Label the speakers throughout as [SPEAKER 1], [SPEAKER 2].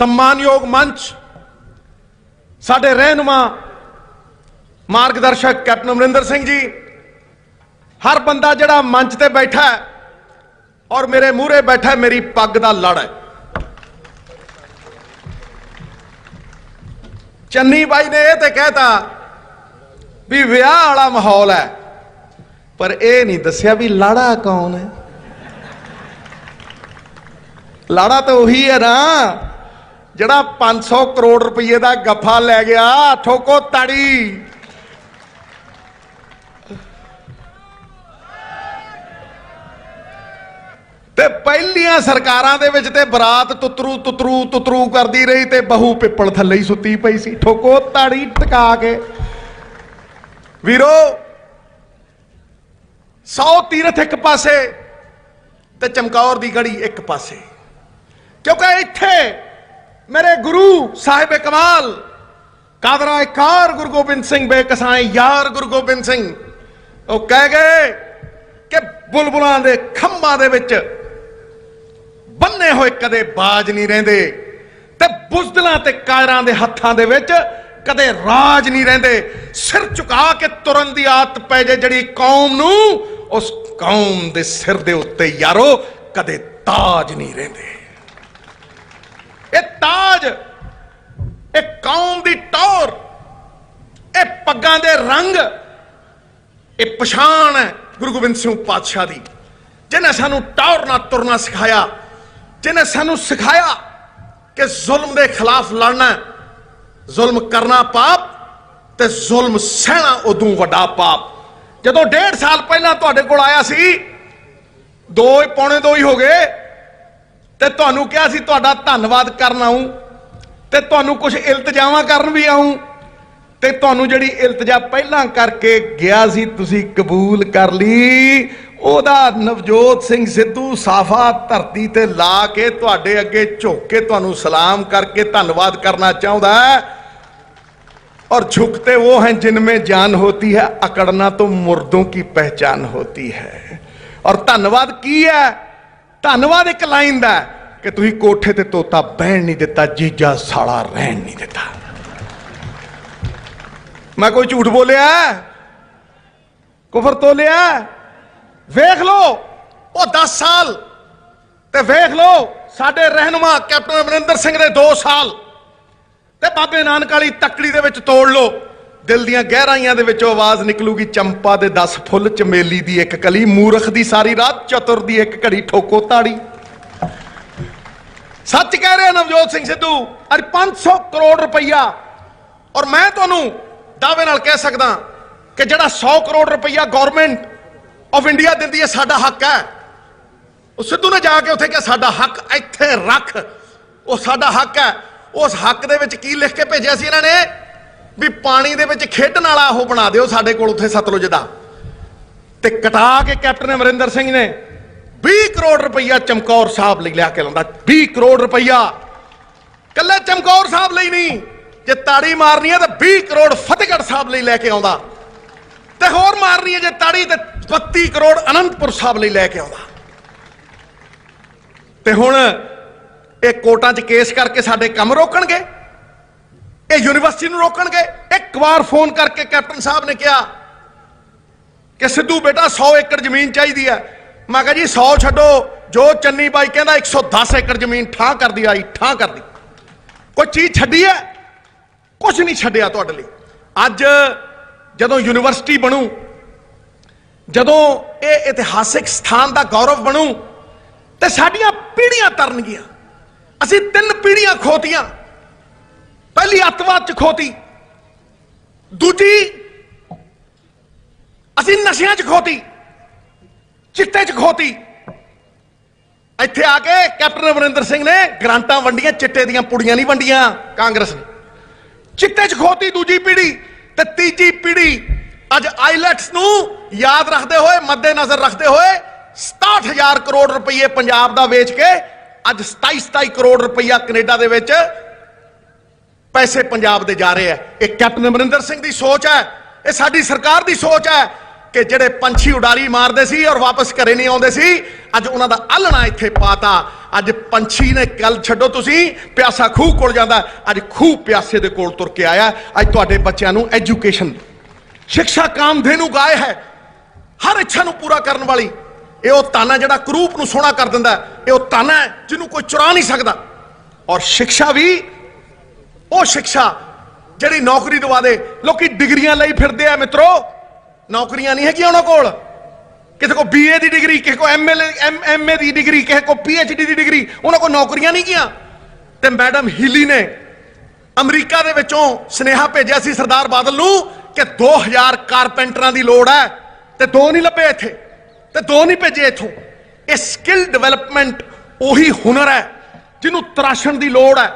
[SPEAKER 1] ਸਨਮਾਨਯੋਗ ਮੰਚ ਸਾਡੇ ਰਹਿਨੁਮਾ ਮਾਰਗਦਰਸ਼ਕ ਕੈਪਟਨ ਅਮਰਿੰਦਰ ਸਿੰਘ ਜੀ ਹਰ ਬੰਦਾ ਜਿਹੜਾ ਮੰਚ ਤੇ ਬੈਠਾ ਹੈ ਔਰ ਮੇਰੇ ਮੂਹਰੇ ਬੈਠਾ ਮੇਰੀ ਪੱਗ ਦਾ ਲੜ ਹੈ ਚੰਨੀ ਬਾਈ ਨੇ ਇਹ ਤੇ ਕਹਿਤਾ ਵੀ ਵਿਆਹ ਵਾਲਾ ਮਾਹੌਲ ਹੈ ਪਰ ਇਹ ਨਹੀਂ ਦੱਸਿਆ ਵੀ ਲਾੜਾ ਕੌਣ ਹੈ ਲਾੜਾ ਤਾਂ ਉਹੀ ਹੈ ਨਾ ਜਿਹੜਾ 500 ਕਰੋੜ ਰੁਪਏ ਦਾ ਗੱਫਾ ਲੈ ਗਿਆ, ਠੋਕੋ ਤਾੜੀ। ਤੇ ਪਹਿਲੀਆਂ ਸਰਕਾਰਾਂ ਦੇ ਵਿੱਚ ਤੇ ਬਰਾਤ ਤੁਤਰੂ ਤੁਤਰੂ ਤੁਤਰੂ ਕਰਦੀ ਰਹੀ ਤੇ ਬਹੂ ਪਿੱਪਲ ਥੱਲੇ ਹੀ ਸੁੱਤੀ ਪਈ ਸੀ। ਠੋਕੋ ਤਾੜੀ ਟਕਾ ਕੇ। ਵੀਰੋ 100 ਤੀਰਥ ਇੱਕ ਪਾਸੇ ਤੇ ਚਮਕੌਰ ਦੀ ਗੜੀ ਇੱਕ ਪਾਸੇ। ਕਿਉਂਕਿ ਇੱਥੇ ਮੇਰੇ ਗੁਰੂ ਸਾਹਿਬ ਕਮਾਲ, ਕਾਦਰਾ ਕਾਰ ਗੁਰੂ ਗੋਬਿੰਦ ਸਿੰਘ ਬੇਕਸਾਏ ਯਾਰ ਗੁਰੂ ਗੋਬਿੰਦ ਸਿੰਘ। ਉਹ ਕਹਿ ਗਏ ਕਿ ਬੁਲਬੁਲਾਂ ਦੇ ਖੰਭਾਂ ਦੇ ਵਿੱਚ ਬੰਨੇ ਹੋਏ ਕਦੇ ਬਾਜ ਨਹੀਂ ਰਹਿੰਦੇ ਤੇ ਬੁਜ਼ਦਲਾਂ ਤੇ ਕਾਇਰਾਂ ਦੇ ਹੱਥਾਂ ਦੇ ਵਿੱਚ ਕਦੇ ਰਾਜ ਨਹੀਂ ਰਹਿੰਦੇ। ਸਿਰ ਝੁਕਾ ਕੇ ਤੁਰਨ ਦੀ ਆਦਤ ਪੈ ਜੇ ਜਿਹੜੀ ਕੌਮ ਨੂੰ, ਉਸ ਕੌਮ ਦੇ ਸਿਰ ਦੇ ਉੱਤੇ ਯਾਰੋ ਕਦੇ ਤਾਜ ਨਹੀਂ ਰਹਿੰਦੇ। ਤਾਜ ਇਹ ਕੌਮ ਦੀ ਟੌਰ। ਇਹ ਪੱਗਾਂ ਦੇ ਰੰਗ। ਇਹ ਪਛਾਣ ਹੈ ਗੁਰੂ ਗੋਬਿੰਦ ਸਿੰਘ ਪਾਤਸ਼ਾਹ ਦੀ। ਜਿਹਨੇ ਸਾਨੂੰ ਟੌਰ ਨਾਲ ਤੁਰਨਾ ਸਿਖਾਇਆ, ਜਿਹਨੇ ਸਾਨੂੰ ਸਿਖਾਇਆ ਕਿ ਜ਼ੁਲਮ ਦੇ ਖਿਲਾਫ ਲੜਨਾ ਜ਼ੁਲਮ ਕਰਨਾ ਪਾਪ ਤੇ ਜ਼ੁਲਮ ਸਹਿਣਾ ਉਦੋਂ ਵੱਡਾ ਪਾਪ। ਜਦੋਂ ਡੇਢ ਸਾਲ ਪਹਿਲਾਂ ਤੁਹਾਡੇ ਕੋਲ ਆਇਆ ਸੀ, ਦੋ ਹੀ ਪੌਣੇ ਦੋ ਹੀ ਹੋ ਗਏ, ਤੇ ਤੁਹਾਨੂੰ ਕਿਹਾ ਸੀ, ਤੁਹਾਡਾ ਧੰਨਵਾਦ ਕਰਨ ਆਉਂ ਤੇ ਤੁਹਾਨੂੰ ਕੁਝ ਇਲਤਜਾਮਾਂ ਕਰਨ ਵੀ ਆਉਂ ਤੇ ਤੁਹਾਨੂੰ ਜਿਹੜੀ ਇਲਤਜਾ ਪਹਿਲਾਂ ਕਰਕੇ ਗਿਆ ਸੀ ਤੁਸੀਂ ਕਬੂਲ ਕਰ ਲਈ ਉਹਦਾ ਨਵਜੋਤ ਸਿੰਘ ਸਿੱਧੂ ਸਾਫਾ ਧਰਤੀ ਤੇ ਲਾ ਕੇ ਤੁਹਾਡੇ ਅੱਗੇ ਝੁੱਕ ਕੇ ਤੁਹਾਨੂੰ ਸਲਾਮ ਕਰਕੇ ਧੰਨਵਾਦ ਕਰਨਾ ਚਾਹੁੰਦਾ ਹੈ और झुकते वो हैं जिनमें जान होती है अकड़ना तो मुर्दों की पहचान होती है ਔਰ ਧੰਨਵਾਦ ਕੀ ਹੈ ਧੰਨਵਾਦ ਇੱਕ ਲਾਈਨ ਦਾ ਹੈ ਕਿ ਤੁਸੀਂ ਕੋਠੇ ਤੇ ਤੋਤਾ ਬਹਿਣ ਨਹੀਂ ਦਿੱਤਾ, ਜੀਜਾ ਸਾਲਾ ਰਹਿਣ ਨਹੀਂ ਦਿੱਤਾ। ਮੈਂ ਕੋਈ ਝੂਠ ਬੋਲਿਆ? ਹੈ? ਕੁਫਰ ਤੋਲਿਆ? ਵੇਖ ਲਓ, ਉਹ 10 ਸਾਲ ਤੇ ਵੇਖ ਲਓ, ਸਾਡੇ ਰਹਿਨੁਮਾ ਕੈਪਟਨ ਅਮਰਿੰਦਰ ਸਿੰਘ ਦੇ 2 ਸਾਲ ਤੇ ਬਾਬੇ ਨਾਨਕ ਵਾਲੀ ਤੱਕੜੀ ਦੇ ਵਿੱਚ ਤੋੜ ਲਓ। ਦਿਲ ਦੀਆਂ ਗਹਿਰਾਈਆਂ ਦੇ ਵਿੱਚੋਂ ਆਵਾਜ਼ ਨਿਕਲੂਗੀ, ਚੰਪਾ ਦੇ 10 ਫੁੱਲ, ਚਮੇਲੀ ਦੀ ਇੱਕ ਕਲੀ, ਮੂਰਖ ਦੀ ਸਾਰੀ ਰਾਤ, ਚਤੁਰ ਦੀ ਇੱਕ ਘੜੀ, ਠੋਕੋ ਤਾੜੀ। ਸੱਚ ਕਹਿ ਰਿਹਾ ਨਵਜੋਤ ਸਿੰਘ ਸਿੱਧੂ, ਅੱਜ 500 ਕਰੋੜ ਰੁਪਈਆ। ਔਰ ਮੈਂ ਤੁਹਾਨੂੰ ਦਾਅਵੇ ਨਾਲ ਕਹਿ ਸਕਦਾ ਕਿ ਜਿਹੜਾ 100 ਕਰੋੜ ਰੁਪਈਆ ਗਵਰਨਮੈਂਟ ਆਫ ਇੰਡੀਆ ਦਿੰਦੀ ਹੈ, ਸਾਡਾ ਹੱਕ ਹੈ। ਉਹ ਸਿੱਧੂ ਨੇ ਜਾ ਕੇ ਉੱਥੇ ਕਿਹਾ, ਸਾਡਾ ਹੱਕ ਇੱਥੇ ਰੱਖ। ਉਹ ਸਾਡਾ ਹੱਕ ਹੈ। ਉਸ ਹੱਕ ਦੇ ਵਿੱਚ ਕੀ ਲਿਖ ਕੇ ਭੇਜਿਆ ਸੀ ਇਹਨਾਂ ਨੇ? ਵੀ ਪਾਣੀ ਦੇ ਵਿੱਚ ਖੇਡਣ ਵਾਲਾ ਉਹ ਬਣਾ ਦਿਓ ਸਾਡੇ ਕੋਲ ਉੱਥੇ ਸਤਲੁਜ ਦਾ। ਤੇ ਕਟਾ ਕੇ ਕੈਪਟਨ ਅਮਰਿੰਦਰ ਸਿੰਘ ਨੇ 20 ਕਰੋੜ ਰੁਪਈਆ ਚਮਕੌਰ ਸਾਹਿਬ ਲਈ ਲਿਆ ਕੇ ਲਾਉਂਦਾ। 20 ਕਰੋੜ ਰੁਪਈਆ। ਕੱਲੇ ਚਮਕੌਰ ਸਾਹਿਬ ਲਈ ਨਹੀਂ। ਜੇ ਤਾੜੀ ਮਾਰਨੀ ਹੈ ਤਾਂ 20 ਕਰੋੜ ਫਤਿਹਗੜ੍ਹ ਸਾਹਿਬ ਲਈ ਲੈ ਕੇ ਆਉਂਦਾ। ਤੇ ਹੋਰ ਮਾਰਨੀ ਹੈ ਜੇ ਤਾੜੀ ਤੇ 32 ਕਰੋੜ ਅਨੰਦਪੁਰ ਸਾਹਿਬ ਲਈ ਲੈ ਕੇ ਆਉਂਦਾ। ਤੇ ਹੁਣ ਇਹ ਕੋਰਟਾਂ 'ਚ ਕੇਸ ਕਰਕੇ ਸਾਡੇ ਕੰਮ ਰੋਕਣਗੇ। ਇਹ ਯੂਨੀਵਰਸਿਟੀ ਨੂੰ ਰੋਕਣਗੇ। ਇੱਕ ਵਾਰ ਫੋਨ ਕਰਕੇ ਕੈਪਟਨ ਸਾਹਿਬ ਨੇ ਕਿਹਾ ਕਿ ਸਿੱਧੂ ਬੇਟਾ 100 ਏਕੜ ਜ਼ਮੀਨ ਚਾਹੀਦੀ ਹੈ। ਮੈਂ ਕਿਹਾ ਜੀ 100 ਛੱਡੋ। ਜੋ ਚੰਨੀ ਬਾਈ ਕਹਿੰਦਾ 110 ਏਕੜ ਜ਼ਮੀਨ ਠਾਂ ਕਰਦੀ ਆਈ ਠਾਂ ਕਰਦੀ। ਕੋਈ ਚੀਜ਼ ਛੱਡੀ ਹੈ? ਕੁਝ ਨਹੀਂ ਛੱਡਿਆ ਤੁਹਾਡੇ ਲਈ। ਅੱਜ ਜਦੋਂ ਯੂਨੀਵਰਸਿਟੀ ਬਣੂ, ਜਦੋਂ ਇਹ ਇਤਿਹਾਸਿਕ ਸਥਾਨ ਦਾ ਗੌਰਵ ਬਣੂ, ਤੇ ਸਾਡੀਆਂ ਪੀੜ੍ਹੀਆਂ ਤਰਨਗੀਆਂ। ਅਸੀਂ ਤਿੰਨ ਪੀੜ੍ਹੀਆਂ ਖੋਤੀਆਂ। ਪਹਿਲੀ ਅੱਤਵਾਦ ਚ ਖੋਤੀ। ਦੂਜੀ, ਅਸੀਂ ਨਸ਼ਿਆਂ ਚ ਖੋਤੀ। ਚਿੱਟੇ ਚ ਖੋਤੀ। ਇੱਥੇ ਆ ਕੇ ਕੈਪਟਨ ਅਮਰਿੰਦਰ ਸਿੰਘ ਨੇ ਗ੍ਰਾਂਟਾਂ ਵੰਡੀਆਂ, ਚਿੱਟੇ ਦੀਆਂ ਪੁੜੀਆਂ ਨਹੀਂ ਵੰਡੀਆਂ ਕਾਂਗਰਸ ਨੇ। ਚਿੱਟੇ ਚ ਖੋਤੀ ਦੂਜੀ ਪੀੜ੍ਹੀ ਤੇ ਤੀਜੀ ਪੀੜ੍ਹੀ ਅੱਜ ਆਈਲੈਟਸ ਨੂੰ ਯਾਦ ਰੱਖਦੇ ਹੋਏ ਮੱਦੇ ਨਜ਼ਰ ਰੱਖਦੇ ਹੋਏ 67000 ਕਰੋੜ ਰੁਪਏ ਪੰਜਾਬ ਦਾ ਵੇਚ ਕੇ ਅੱਜ 27 27 ਕਰੋੜ ਰੁਪਈਆ ਕੈਨੇਡਾ ਦੇ ਵਿੱਚ ਪੈਸੇ ਪੰਜਾਬ ਦੇ ਜਾ ਰਹੇ ਆ। ਇਹ ਕੈਪਟਨ ਅਮਰਿੰਦਰ ਸਿੰਘ ਦੀ ਸੋਚ ਹੈ, ਇਹ ਸਾਡੀ ਸਰਕਾਰ ਦੀ ਸੋਚ ਹੈ ਕਿ ਜਿਹੜੇ ਪੰਛੀ ਉਡਾਰੀ ਮਾਰਦੇ ਸੀ ਔਰ ਵਾਪਸ ਘਰੇ ਨਹੀਂ ਆਉਂਦੇ ਸੀ, ਅੱਜ ਉਹਨਾਂ ਦਾ ਆਲਣਾ ਇੱਥੇ ਪਾਤਾ। ਅੱਜ ਪੰਛੀ ਨੇ ਗੱਲ ਛੱਡੋ ਤੁਸੀਂ, ਪਿਆਸਾ ਖੂਹ ਕੋਲ ਜਾਂਦਾ ਅੱਜ ਖੂਹ ਪਿਆਸੇ ਦੇ ਕੋਲ ਤੁਰ ਕੇ ਆਇਆ ਅੱਜ ਤੁਹਾਡੇ ਬੱਚਿਆਂ ਨੂੰ ਐਜੂਕੇਸ਼ਨ, ਸਿੱਖਿਆ ਕਾਮਧੇਨੂ ਗਾਏ ਹੈ। ਹਰ ਇੱਛਾ ਨੂੰ ਪੂਰਾ ਕਰਨ ਵਾਲੀ। ਇਹ ਉਹ ਤਾਨਾ ਜਿਹੜਾ ਕਰੂਪ ਨੂੰ ਸੋਹਣਾ ਕਰ ਦਿੰਦਾ ਇਹ ਉਹ ਤਾਨਾ ਹੈ ਜਿਹਨੂੰ ਕੋਈ ਚੁਰਾ ਨਹੀਂ ਸਕਦਾ। ਔਰ ਸਿੱਖਿਆ ਵੀ, ਉਹ ਸਿੱਖਿਆ ਜਿਹੜੀ ਨੌਕਰੀ ਦਵਾ ਦੇ। ਲੋਕੀ ਡਿਗਰੀਆਂ ਲਈ ਫਿਰਦੇ ਆ ਮਿੱਤਰੋ। ਨੌਕਰੀਆਂ ਨਹੀਂ ਹੈਗੀਆਂ ਉਹਨਾਂ ਕੋਲ। ਕਿਸੇ ਕੋ ਬੀਏ ਦੀ ਡਿਗਰੀ ਕਿਸੇ ਕੋ ਐਮਐਲਏ ਐਮਏ ਦੀ ਡਿਗਰੀ ਕਿਸੇ ਕੋ ਪੀਐਚਡੀ ਦੀ ਡਿਗਰੀ ਉਹਨਾਂ ਕੋਲ ਨੌਕਰੀਆਂ ਨਹੀਂ ਗਿਆ ਤੇ ਮੈਡਮ ਹੀਲੀ ਨੇ ਅਮਰੀਕਾ ਦੇ ਵਿੱਚੋਂ ਸਨੇਹਾ ਭੇਜਿਆ ਸੀ ਸਰਦਾਰ ਬਾਦਲ ਨੂੰ ਕਿ 2000 ਕਾਰਪੈਂਟਰਾਂ ਦੀ ਲੋੜ ਹੈ ਤੇ ਦੋ ਨਹੀਂ ਲੱਭੇ ਇੱਥੇ, ਤੇ ਦੋ ਨਹੀਂ ਭੇਜੇ ਇੱਥੋਂ। ਇਹ ਸਕਿੱਲ ਡਿਵੈਲਪਮੈਂਟ ਉਹੀ ਹੁਨਰ ਹੈ ਜਿਹਨੂੰ ਤਰਾਸ਼ਣ ਦੀ ਲੋੜ ਹੈ।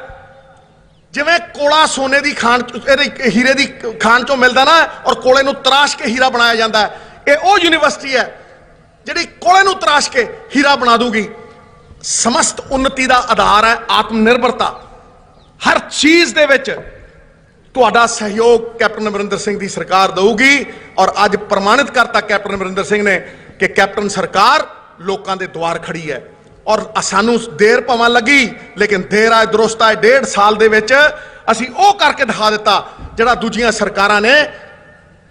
[SPEAKER 1] ਜਿਵੇਂ ਕੋਲਾ ਸੋਨੇ ਦੀ ਖਾਨ ਚੋਂ- ਇਹਦੇ ਹੀਰੇ ਦੀ ਖਾਨ ਚੋਂ ਮਿਲਦਾ ਨਾ, ਔਰ ਕੋਲੇ ਨੂੰ ਤਰਾਸ਼ ਕੇ ਹੀਰਾ ਬਣਾਇਆ ਜਾਂਦਾ ਹੈ। ਇਹ ਉਹ ਯੂਨੀਵਰਸਿਟੀ ਹੈ, ਜਿਹੜੀ ਕੋਲੇ ਨੂੰ ਤਰਾਸ਼ ਕੇ ਹੀਰਾ ਬਣਾ ਦੂਗੀ। ਸਮਸਤ ਉન્નਤੀ ਦਾ ਆਧਾਰ ਹੈ ਆਤਮ ਨਿਰਭਰਤਾ ਹਰ ਚੀਜ਼ ਦੇ ਵਿੱਚ ਤੁਹਾਡਾ ਸਹਿਯੋਗ ਕੈਪਟਨ ਅਮਰਿੰਦਰ ਸਿੰਘ ਦੀ ਸਰਕਾਰ ਦੇਊਗੀ, ਔਰ ਅੱਜ ਪ੍ਰਮਾਣਿਤ ਕਰਤਾ ਕੈਪਟਨ ਅਮਰਿੰਦਰ ਸਿੰਘ ਨੇ ਕਿ ਕੈਪਟਨ ਸਰਕਾਰ ਲੋਕਾਂ ਦੇ ਦੁਆਰ ਖੜੀ ਹੈ। ਔਰ ਸਾਨੂੰ ਦੇਰ ਭਾਵੇਂ ਲੱਗੀ, ਲੇਕਿਨ ਦੇਰ ਆਏ ਦਰੁਸਤ ਆਏ ਡੇਢ ਸਾਲ ਦੇ ਵਿੱਚ ਅਸੀਂ ਉਹ ਕਰਕੇ ਦਿਖਾ ਦਿੱਤਾ, ਜਿਹੜਾ ਦੂਜੀਆਂ ਸਰਕਾਰਾਂ ਨੇ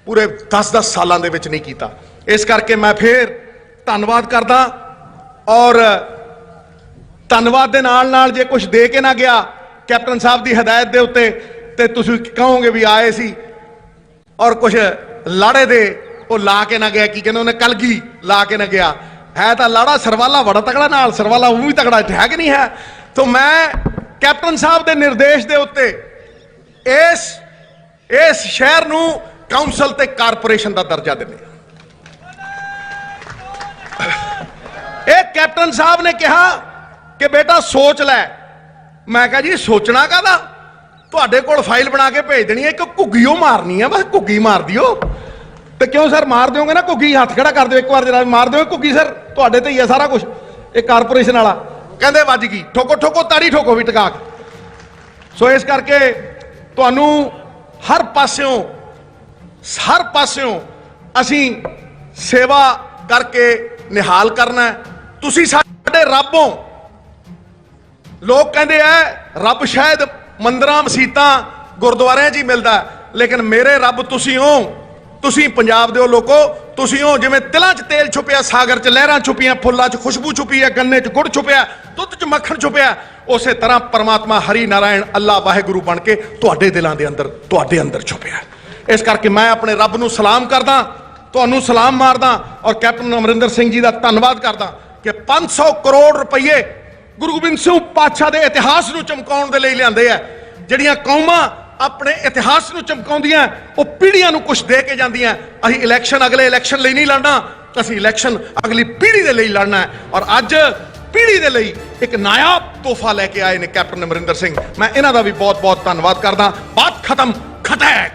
[SPEAKER 1] ਪੂਰੇ 10-10 ਸਾਲਾਂ ਦੇ ਵਿੱਚ ਨਹੀਂ ਕੀਤਾ। ਇਸ ਕਰਕੇ ਮੈਂ ਫੇਰ ਧੰਨਵਾਦ ਕਰਦਾ ਔਰ ਧੰਨਵਾਦ ਦੇ ਨਾਲ ਨਾਲ ਜੇ ਕੁਝ ਦੇ ਕੇ ਨਾ ਗਿਆ ਕੈਪਟਨ ਸਾਹਿਬ ਦੀ ਹਦਾਇਤ ਦੇ ਉੱਤੇ, ਤੇ ਤੁਸੀਂ ਕਹੋਗੇ ਵੀ ਆਏ ਸੀ ਔਰ ਕੁਝ ਲਾੜੇ ਦੇ ਉਹ ਲਾ ਕੇ ਨਾ ਗਿਆ, ਕੀ ਕਹਿੰਦੇ ਉਹਨੇ, ਕਲਗੀ ਲਾ ਕੇ ਨਾ ਗਿਆ। ਹੈ ਤਾਂ ਲਾੜਾ ਸਰਵਾਲਾ ਬੜਾ ਤਕੜਾ ਨਾਲ, ਸਰਵਾਲਾ ਉਹ ਵੀ ਤਕੜਾ ਹੈ ਕਿ ਨਹੀਂ ਹੈ? ਤੋਂ ਮੈਂ ਕੈਪਟਨ ਸਾਹਿਬ ਦੇ ਨਿਰਦੇਸ਼ ਦੇ ਉੱਤੇ ਇਸ ਇਸ ਸ਼ਹਿਰ ਨੂੰ ਕਾਉਂਸਲ ਤੇ ਕਾਰਪੋਰੇਸ਼ਨ ਦਾ ਦਰਜਾ ਦਿੰਦੇ ਹਾਂ। ਇਹ ਕੈਪਟਨ ਸਾਹਿਬ ਨੇ ਕਿਹਾ ਕਿ ਬੇਟਾ ਸੋਚ ਲੈ। ਮੈਂ ਕਿਹਾ ਜੀ, ਸੋਚਣਾ ਕਾਦਾ ਤੁਹਾਡੇ ਕੋਲ ਫਾਈਲ ਬਣਾ ਕੇ ਭੇਜ ਦੇਣੀ ਹੈ, ਇੱਕ ਘੁੱਗੀਓ ਮਾਰਨੀ ਹੈ, ਬਸ ਘੁੱਗੀ ਮਾਰ ਦਿਓ। ਤੇ ਕਿਉਂ ਸਰ ਮਾਰ ਦਿਓਗੇ ਨਾ ਘੁੱਗੀ? ਹੱਥ ਖੜਾ ਕਰ ਦਿਓ ਇੱਕ ਵਾਰ ਜਰਾ ਮਾਰ ਦਿਓ ਘੁੱਗੀ ਸਰ? ਤੁਹਾਡੇ ਤੇ ਹੀ ਹੈ ਸਾਰਾ ਕੁਝ ਇਹ ਕਾਰਪੋਰੇਸ਼ਨ ਵਾਲਾ। ਕਹਿੰਦੇ ਵੱਜ ਗਈ। ਠੋਕੋ ਠੋਕੋ, ਤਾੜੀ ਠੋਕੋ ਵੀ ਟਕਾ ਕੇ। ਸੋ ਇਸ ਕਰਕੇ ਤੁਹਾਨੂੰ ਹਰ ਪਾਸਿਓਂ ਹਰ ਪਾਸਿਓਂ ਅਸੀਂ ਸੇਵਾ ਕਰਕੇ ਨਿਹਾਲ ਕਰਨਾ ਤੁਸੀਂ ਸਾਡੇ ਰੱਬ, ਲੋਕ ਕਹਿੰਦੇ ਆ, ਰੱਬ ਸ਼ਾਇਦ ਮੰਦਰਾਂ ਮਸੀਤਾਂ ਗੁਰਦੁਆਰਿਆਂ 'ਚ ਹੀ ਮਿਲਦਾ ਲੇਕਿਨ ਮੇਰੇ ਰੱਬ ਤੁਸੀਂ ਹੋ। ਤੁਸੀਂ ਪੰਜਾਬ ਦੇ ਹੋ ਲੋਕੋ, ਤੁਸੀਂ ਉਹ ਜਿਵੇਂ ਤਿਲਾਂ 'ਚ ਤੇਲ ਛੁਪਿਆ, ਸਾਗਰ 'ਚ ਲਹਿਰਾਂ ਛੁਪੀਆਂ, ਫੁੱਲਾਂ 'ਚ ਖੁਸ਼ਬੂ ਛੁਪੀ ਹੈ, ਗੰਨੇ 'ਚ ਗੁੜ ਛੁਪਿਆ, ਦੁੱਧ 'ਚ ਮੱਖਣ ਛੁਪਿਆ, ਉਸੇ ਤਰ੍ਹਾਂ ਪਰਮਾਤਮਾ ਹਰੀ ਨਾਰਾਇਣ, ਅੱਲਾ ਵਾਹਿਗੁਰੂ ਬਣ ਕੇ ਤੁਹਾਡੇ ਦਿਲਾਂ ਦੇ ਅੰਦਰ, ਤੁਹਾਡੇ ਅੰਦਰ ਛੁਪਿਆ ਇਸ ਕਰਕੇ ਮੈਂ ਆਪਣੇ ਰੱਬ ਨੂੰ ਸਲਾਮ ਕਰਦਾ, ਤੁਹਾਨੂੰ ਸਲਾਮ ਮਾਰਦਾ ਔਰ ਕੈਪਟਨ ਅਮਰਿੰਦਰ ਸਿੰਘ ਜੀ ਦਾ ਧੰਨਵਾਦ ਕਰਦਾ ਕਿ 500 ਕਰੋੜ ਰੁਪਏ ਗੁਰੂ ਗੋਬਿੰਦ ਸਿੰਘ ਪਾਤਸ਼ਾਹ ਦੇ ਇਤਿਹਾਸ ਨੂੰ ਚਮਕਾਉਣ ਦੇ ਲਈ ਲਿਆਂਦੇ ਆ, ਜਿਹੜੀਆਂ ਕੌਮਾਂ ਆਪਣੇ ਇਤਿਹਾਸ ਨੂੰ ਚਮਕਾਉਂਦੀਆਂ, ਉਹ ਪੀੜ੍ਹੀਆਂ ਨੂੰ ਕੁਝ ਦੇ ਕੇ ਜਾਂਦੀਆਂ। ਅਸੀਂ ਇਲੈਕਸ਼ਨ ਅਗਲੇ ਇਲੈਕਸ਼ਨ ਲਈ ਨਹੀਂ ਲੜਨਾ। ਅਸੀਂ ਇਲੈਕਸ਼ਨ ਅਗਲੀ ਪੀੜ੍ਹੀ ਦੇ ਲਈ ਲੜਨਾ ਹੈ। ਔਰ ਅੱਜ ਪੀੜ੍ਹੀ ਦੇ ਲਈ ਇੱਕ ਨਾਇਬ ਤੋਹਫਾ ਲੈ ਕੇ ਆਏ ਨੇ ਕੈਪਟਨ ਅਮਰਿੰਦਰ ਸਿੰਘ। ਮੈਂ ਇਹਨਾਂ ਦਾ ਵੀ ਬਹੁਤ ਬਹੁਤ ਧੰਨਵਾਦ ਕਰਦਾ। ਬਾਤ ਖਤਮ ਖਤੈਕ